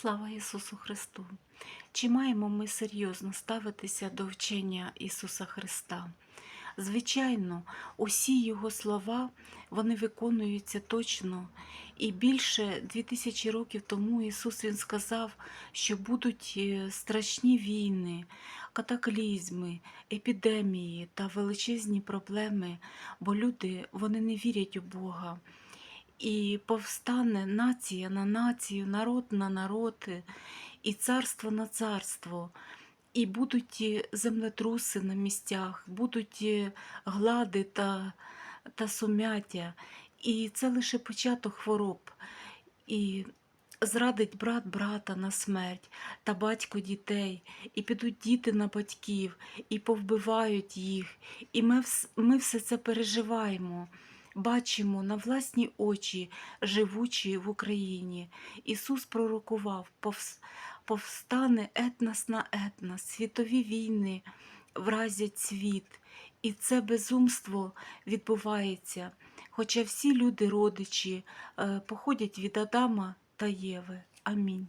Слава Ісусу Христу! Чи маємо ми серйозно ставитися до вчення Ісуса Христа? Звичайно, усі Його слова вони виконуються точно. І більше дві тисячі років тому Ісус Він сказав, що будуть е, страшні війни, катаклізми, епідемії та величезні проблеми, бо люди вони не вірять у Бога. І повстане нація на націю, народ на народ, і царство на царство. І будуть землетруси на місцях, будуть глади та, та сумяття. І це лише початок хвороб. І зрадить брат брата на смерть та батько дітей, і підуть діти на батьків, і повбивають їх. І ми, ми все це переживаємо. Бачимо на власні очі, живучі в Україні. Ісус пророкував, повстане етнос на етнос, світові війни вразять світ. І це безумство відбувається. Хоча всі люди родичі е, походять від Адама та Єви. Амінь.